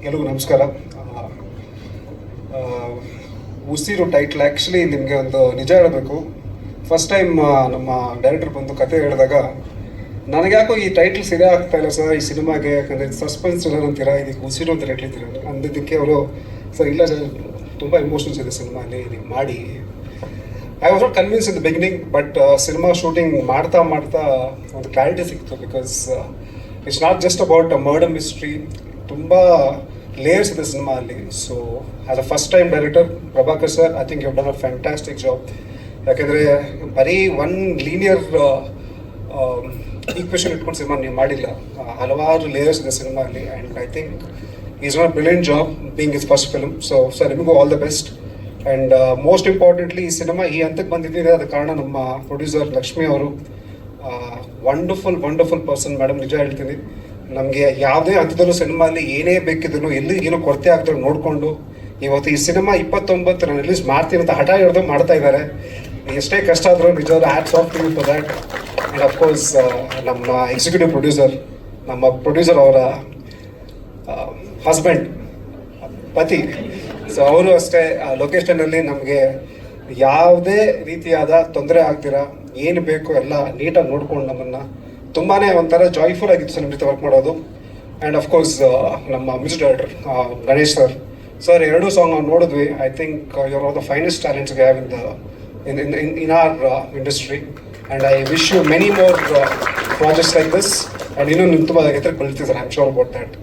ಎಲ್ಲರಿಗೂ ನಮಸ್ಕಾರ. ಆ, ಉಸಿರು ಟೈಟ್ಲ್ ಆ್ಯಕ್ಚುಲಿ ನಿಮಗೆ ಒಂದು ನಿಜ ಹೇಳಬೇಕು. ಫಸ್ಟ್ ಟೈಮ್ ನಮ್ಮ ಡೈರೆಕ್ಟರ್ ಬಂದು ಕತೆ ಹೇಳಿದಾಗ ನನಗ್ಯಾಕೋ ಈ ಟೈಟ್ಲ್ ಸರಿಯಾಗಿ ಆಗ್ತಾ ಇಲ್ಲ ಸರ್ ಈ ಸಿನಿಮಾಗೆ ಯಾಕಂದರೆ ಸಸ್ಪೆನ್ಸ್ ಥ್ರಿಲ್ಲರ್ ಅಂತೀರಾ ಇದಕ್ಕೆ ಉಸಿರು ಅಂತ ಹೇಳ್ತೀರ ಅಂದಿದ್ದಕ್ಕೆ ಅವರು ಸರ್ ಇಲ್ಲ ಸರ್ ತುಂಬ ಎಮೋಷನ್ಸ್ ಇದೆ ಸಿನಿಮಾಲಿ ನೀವು ಮಾಡಿ. I was not convince in the beginning but cinema shooting ಮಾಡ್ತಾ ಮಾಡ್ತಾ ಒಂದು ಕ್ಲಾರಿಟಿ ಸಿಕ್ತು because it's not just about a murder mystery ತುಂಬ ಲೇಯರ್ಸ್ ಇದೆ ಸಿನಿಮಾ ಅಲ್ಲಿ so as a first time director Prabhakar sir I think you done a fantastic job ಯಾಕೆಂದರೆ ಬರೀ one linear equation ಇಟ್ಕೊಂಡು ಸಿನಿಮಾ ನೀವು ಮಾಡಿಲ್ಲ. ಹಲವಾರು ಲೇಯರ್ಸ್ ಇದೆ ಸಿನಿಮಾ ಅಲ್ಲಿ and I think is not brilliant job being is first film so sir ನಿಮಗೂ all the best and most importantly ಈ ಸಿನಿಮಾ ಈ ಹಂತಕ್ಕೆ ಬಂದಿದ್ದಿದೆ ಅದ ಕಾರಣ ನಮ್ಮ ಪ್ರೊಡ್ಯೂಸರ್ ಲಕ್ಷ್ಮಿ ಅವರು. ವಂಡರ್ಫುಲ್ ವಂಡರ್ಫುಲ್ ಪರ್ಸನ್ ಮೇಡಮ್ ನಿಜ ಹೇಳ್ತೀನಿ. ನಮಗೆ ಯಾವುದೇ ಹಂತದಲ್ಲೂ ಸಿನಿಮಾಲಿ ಏನೇ ಬೇಕಿದ್ರು, ಎಲ್ಲಿ ಏನೋ ಕೊರತೆ ಆಗ್ತಾರೆ ನೋಡಿಕೊಂಡು, ಇವತ್ತು ಈ ಸಿನಿಮಾ ಇಪ್ಪತ್ತೊಂಬತ್ತು ರಿಲೀಸ್ ಮಾಡ್ತೀನಿ ಅಂತ ಹಠ ಹಿಡಿದು ಮಾಡ್ತಾ ಇದ್ದಾರೆ. ಎಷ್ಟೇ ಕಷ್ಟ ಆದರೂ ನಿಜವಾದ hats off to for that and of course ನಮ್ಮ ಎಕ್ಸಿಕ್ಯೂಟಿವ್ ಪ್ರೊಡ್ಯೂಸರ್ ನಮ್ಮ ಪ್ರೊಡ್ಯೂಸರ್ ಅವರ ಹಸ್ಬೆಂಡ್ ಪತಿ. ಸೊ ಅವರು ಅಷ್ಟೇ ಲೊಕೇಶನಲ್ಲಿ ನಮಗೆ ಯಾವುದೇ ರೀತಿಯಾದ ತೊಂದರೆ ಆಗ್ದಿರ, ಏನು ಬೇಕು ಎಲ್ಲ ನೀಟಾಗಿ ನೋಡ್ಕೊಂಡು ನಮ್ಮನ್ನು. ತುಂಬಾ ಒಂಥರ ಜಾಯ್ಫುಲ್ ಆಗಿತ್ತು ಸರ್ ನಿಮ್ಮ ಜೊತೆ ವರ್ಕ್ ಮಾಡೋದು ಆ್ಯಂಡ್ ಅಫ್ಕೋರ್ಸ್ ನಮ್ಮ music director Ganesh sir sir ಎರಡೂ ಸಾಂಗ್ ನಾವು ನೋಡಿದ್ವಿ. I think your of the finest talents have in the in in in in our industry and I wish you many more projects like this and ಇನ್ನೂ ನಿಮ್ಮ ತುಂಬ ಕಲಿತಿದ್ದಾರೆ sir I am sure about that